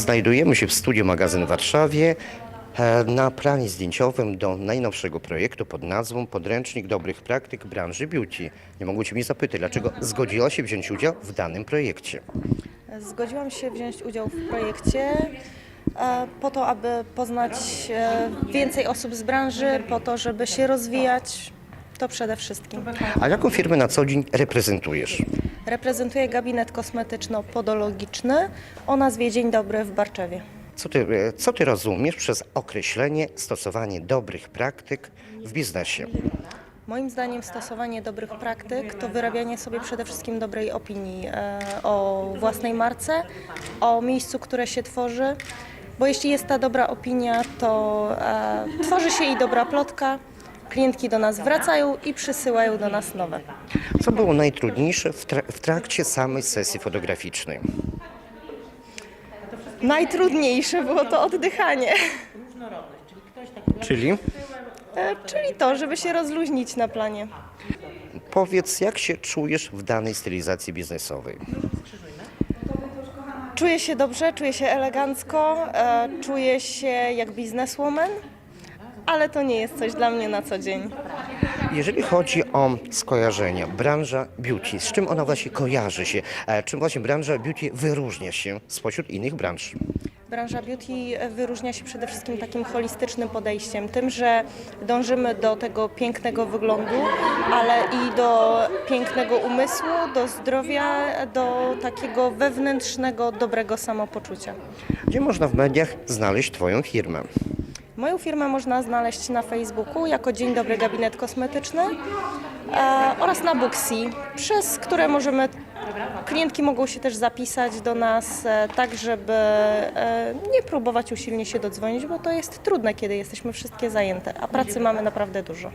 Znajdujemy się w studiu magazyn w Warszawie e, na planie zdjęciowym do najnowszego projektu pod nazwą Podręcznik dobrych praktyk branży beauty. Nie mogę Cię mnie zapytać, dlaczego zgodziła się wziąć udział w danym projekcie? Zgodziłam się wziąć udział w projekcie e, po to, aby poznać e, więcej osób z branży, po to, żeby się rozwijać. To przede wszystkim. A jaką firmę na co dzień reprezentujesz? Reprezentuję gabinet kosmetyczno-podologiczny o nazwie Dzień Dobry w Barczewie. Co ty, e, co ty rozumiesz przez określenie stosowanie dobrych praktyk w biznesie? Moim zdaniem stosowanie dobrych praktyk to wyrabianie sobie przede wszystkim dobrej opinii e, o własnej marce, o miejscu, które się tworzy, bo jeśli jest ta dobra opinia, to e, tworzy się i dobra plotka, klientki do nas wracają i przysyłają do nas nowe. Co było najtrudniejsze w, tra- w trakcie samej sesji fotograficznej? Najtrudniejsze było to oddychanie, Czyli e, czyli to, żeby się rozluźnić na planie. powiedz, jak się czujesz w danej stylizacji biznesowej? Czuję się dobrze, czuję się elegancko, e, czuję się jak bizneswoman, ale to nie jest coś dla mnie na co dzień. Jeżeli chodzi o skojarzenia, branża beauty, z czym ona właśnie kojarzy się? E, Czym właśnie branża beauty wyróżnia się spośród innych branż? Branża beauty wyróżnia się przede wszystkim takim holistycznym podejściem, tym, że dążymy do tego pięknego wyglądu, ale i do pięknego umysłu, do zdrowia, do takiego wewnętrznego, dobrego samopoczucia. Gdzie można w mediach znaleźć Twoją firmę? Moją firmę można znaleźć na Facebooku jako Dzień Dobry Gabinet Kosmetyczny e, oraz na Booksy, przez które możemy, klientki mogą się też zapisać do nas, e, tak żeby e, nie próbować usilnie się dodzwonić, bo to jest trudne, kiedy jesteśmy wszystkie zajęte, a pracy mamy naprawdę dużo.